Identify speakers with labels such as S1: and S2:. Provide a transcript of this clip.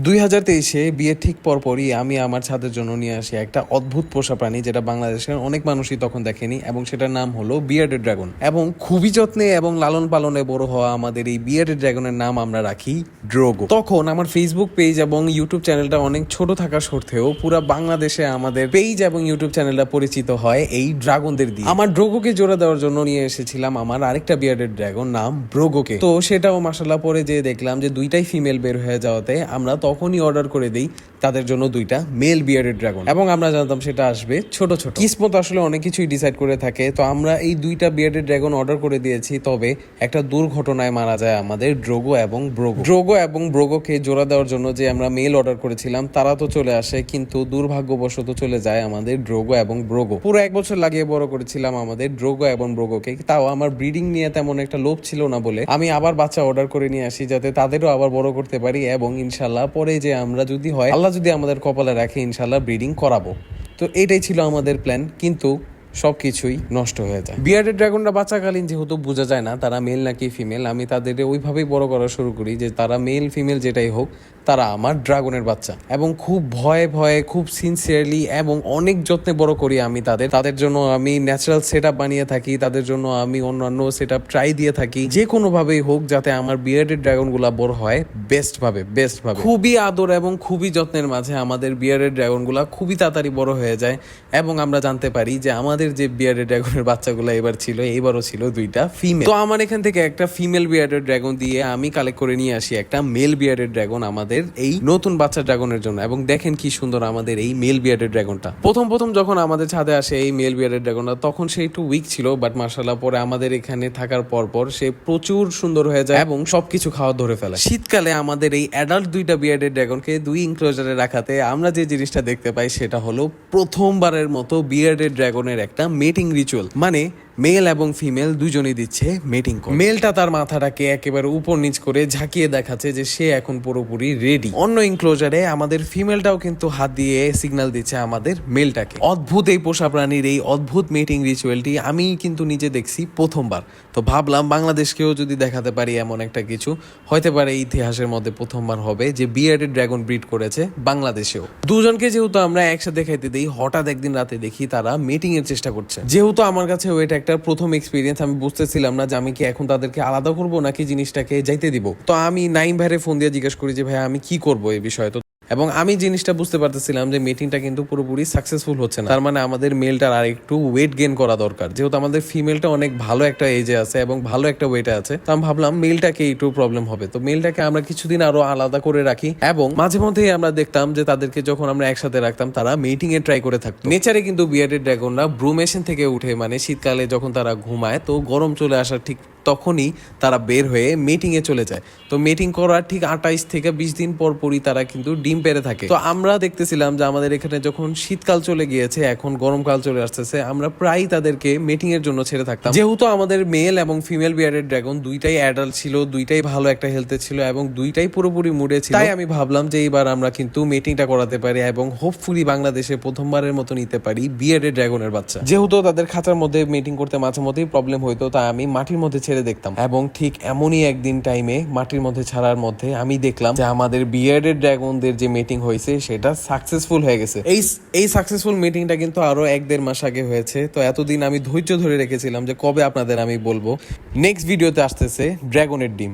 S1: দুই হাজার তেইশে বিয়ের ঠিক পরপরই আমি আমার ছাদের জন্য নিয়ে আসি একটা অদ্ভুত পোষা প্রাণী যেটা বাংলাদেশের অনেক মানুষই তখন দেখেনি এবং সেটার নাম হলো বিয়ার্ডেড ড্রাগন এবং খুবই যত্নে এবং লালন পালনে বড় হওয়া আমাদের এই বিয়ার্ডেড ড্রাগনের নাম আমরা রাখি ড্রোগো তখন আমার ফেসবুক পেজ এবং ইউটিউব চ্যানেলটা অনেক ছোট থাকা সত্ত্বেও পুরো বাংলাদেশে আমাদের পেজ এবং ইউটিউব চ্যানেলটা পরিচিত হয় এই ড্রাগনদের দিয়ে। আমার ড্রোগোকে জোড়া দেওয়ার জন্য নিয়ে এসেছিলাম আমার আরেকটা বিয়ার্ডেড ড্রাগন নাম ব্রোগোকে তো সেটাও মাসাল্লাহ পরে যে দেখলাম যে দুইটাই ফিমেল বের হয়ে যাওয়াতে আমরা তখনই অর্ডার করে দিই, তাদের জন্য দুইটা মেল বিয়ার্ডেড ড্রাগন এবং আমরা জানতাম সেটা আসবে ছোট ছোট। কিসমত আসলে অনেক কিছুই ডিসাইড করে থাকে, তো আমরা এই দুইটা বিয়ার্ডেড ড্রাগন অর্ডার করে দিয়েছি, তবে একটা দুর্ঘটনায় মারা যায় আমাদের ড্রোগো এবং ব্রোগো। ড্রোগো এবং ব্রোগোকে জোড়া দেওয়ার জন্য যে আমরা মেল অর্ডার করেছিলাম, তারা তো চলে আসে, কিন্তু দুর্ভাগ্যবশত চলে যায় আমাদের ড্রোগো এবং ব্রোগো। পুরো এক বছর লাগিয়ে বড় করেছিলাম আমাদের ড্রোগো এবং ব্রোগোকে, তাও আমার ব্রিডিং নিয়ে তেমন একটা লোভ ছিল না বলে আমি আবার বাচ্চা অর্ডার করে নিয়ে আসি, যাতে তাদেরও আবার বড় করতে পারি এবং ইনশাল্লাহ পরে যে আমরা যদি হয়, আল্লাহ যদি আমাদের কপালে রাখে ইনশাল্লাহ ব্রিডিং করাবো। তো এটাই ছিল আমাদের প্ল্যান কিন্তু সবকিছুই নষ্ট হয়ে যায়। বিয়ার্ডেড ড্রাগনরা বাচ্চাকালীন যেহেতু বোঝা যায় না তারা মেল নাকি ফিমেল আমি তাদের ওইভাবেই বড় করা শুরু করি যে তারা মেল ফিমেল যেটাই হোক, তারা আমার ড্রাগনের বাচ্চা। এবং খুব ভয়ে ভয়ে, খুব সিনসিয়ারলি এবং অনেক যত্নে বড় করি আমি তাদের। তাদের জন্য আমি ন্যাচারাল সেট বানিয়ে থাকি, তাদের জন্য আমি অন্যান্য সেট আপ ট্রাই দিয়ে থাকি। যে কোনোভাবেই হোক যাতে আমার বিয়ার্ডেড ড্রাগনগুলা বড় হয় বেস্ট ভাবে বেস্ট ভাবে। খুবই আদর এবং খুবই যত্নের মাঝে আমাদের বিয়ার্ডেড ড্রাগনগুলা খুবই তাড়াতাড়ি বড় হয়ে যায় এবং আমরা জানতে পারি যে আমাদের যে বিয়ার্ডেড ড্রাগনের বাচ্চাগুলো এবার ছিল এবারও ছিল দুইটা ফিমেল তো আমার এখান থেকে একটা ফিমেল বিয়ার্ডেড ড্রাগন দিয়ে আমি কালেক্ট করে নিয়ে আসি একটা মেল বিয়ার্ডেড ড্রাগন আমাদের এই নতুন বাচ্চা ড্রাগনের জন্য। এবং দেখেন কি সুন্দর আমাদের এই মেল বিয়ার্ডেড ড্রাগনটা প্রথম প্রথম যখন আমাদের ছাদে আসে এই মেল বিয়ার্ডেড ড্রাগনটা তখন সে একটু উইক ছিল বাট মার্শাল্লাহ পরে আমাদের এখানে থাকার পর পর সে প্রচুর সুন্দর হয়ে যায় এবং সবকিছু খাওয়া ধরে ফেলে। শীতকালে আমাদের এই অ্যাডাল্ট দুইটা বিয়ার্ডেড ড্রাগনকে দুই ইনক্লোজারে রাখাতে আমরা যে জিনিসটা দেখতে পাই, সেটা হলো প্রথমবারের মতো বিয়ার্ডেড ড্রাগনের একটা মেটিং রিচুয়াল মানে মেল এবং ফিমেল দুজনেই দিচ্ছে মেটিং কল মেলটা তার মাথাটাকে একেবারে উপর নিচ করে ঝাঁকিয়ে দেখাচ্ছে যে সে এখন পুরোপুরি রেডি অন্য ইনক্লোজারে আমাদের ফিমেলটাও কিন্তু হাত দিয়ে সিগন্যাল দিচ্ছে আমাদের মেলটাকে অদ্ভুত এই পোষা প্রাণীর এই অদ্ভুত মেটিং রিচুয়ালটি আমি কিন্তু নিজে দেখছি প্রথমবার। তো ভাবলাম বাংলাদেশকেও যদি দেখাতে পারি এমন একটা কিছু হতে পারে ইতিহাসের মধ্যে প্রথমবার হবে যে বিয়ার্ডেড ড্রাগন ব্রিড করেছে বাংলাদেশেও। দুজনকে যেহেতু আমরা একসাথে দেখাইতে দিই হঠাৎ একদিন রাতে দেখি তারা মিটিং এর চেষ্টা করছে। যেহেতু আমার কাছে ওইটা একটা প্রথম এক্সপিরিয়েন্স আমি বুঝতেছিলাম না যে আমি কি এখন তাদেরকে আলাদা করব নাকি জিনিসটাকে যাইতে দিব। তো আমি নাইম ভাইরে ফোন দিয়ে জিজ্ঞেস করি যে ভাই আমি কি করব এই বিষয়ে? তো এবং আমি জিনিসটা বুঝতে পারতেছিলাম যে মিটিংটা কিন্তু পুরোপুরি সাকসেসফুল হচ্ছে না। তার মানে আমাদের মেলটার আর একটু ওয়েট গেইন করা দরকার। যেহেতু আমাদের ফিমেলটা অনেক ভালো একটা এজে আছে এবং ভালো একটা ওয়েটে আছে, তো আমি ভাবলাম মেলটাকে একটু প্রবলেম হবে। তো মেলটাকে আমরা কিছুদিন আরও আলাদা করে রাখি এবং মাঝে মধ্যেই আমরা দেখতাম যে তাদেরকে যখন আমরা একসাথে রাখতাম, তারা মিটিং এ ট্রাই করে থাকতো। নেচারে কিন্তু বিয়ার্ডেড ড্রাগনরা ব্রুমেশন থেকে উঠে মানে শীতকালে যখন তারা ঘুমায়, তো গরম চলে আসার ঠিক তখনই তারা বের হয়ে মিটিং এ চলে যায়। তো মিটিং করার ঠিক আঠাইশ থেকে বিশ দিন পর পরই তারা কিন্তু ডিম পেরে থাকে। তো আমরা দেখতেছিলাম যে আমাদের এখানে যখন শীতকাল চলে গিয়েছে, এখন গরমকাল চলে আসতেছে, আমরা প্রায় তাদেরকে মিটিং এর জন্য ছেড়ে থাকতাম। যেহেতু আমাদের মেল এবং ফিমেল বিয়ার্ডেড ড্রাগন দুইটাই অ্যাডাল্ট ছিল, দুইটাই ভালো একটা হেলথে ছিল এবং দুইটাই পুরোপুরি মুডে ছিল, তাই আমি ভাবলাম যে এইবার আমরা কিন্তু মিটিংটা করাতে পারি এবং হোপফুলি বাংলাদেশে প্রথমবারের মতো নিতে পারি বিয়ার্ডেড ড্রাগনের বাচ্চা। যেহেতু তাদের খাঁচার মধ্যে মিটিং করতে মাঝে মধ্যেই প্রবলেম হইতো, তাই আমি মাটির মধ্যে ছেড়ে দেখতাম। এবং ঠিক এমনই একদিন টাইমে মাটির মধ্যে ছাড়ার মধ্যে আমি দেখলাম যে আমাদের বিয়ার্ডেড ড্রাগনদের যে মিটিং হয়েছে, সেটা সাকসেসফুল হয়ে গেছে। এই এই সাকসেসফুল মিটিংটা কিন্তু আরও এক দেড় মাস আগে হয়েছে। তো এতদিন আমি ধৈর্য ধরে রেখেছিলাম যে কবে আপনাদের আমি বলব। নেক্সট ভিডিওতে আসতেছে ড্রাগনের ডিম।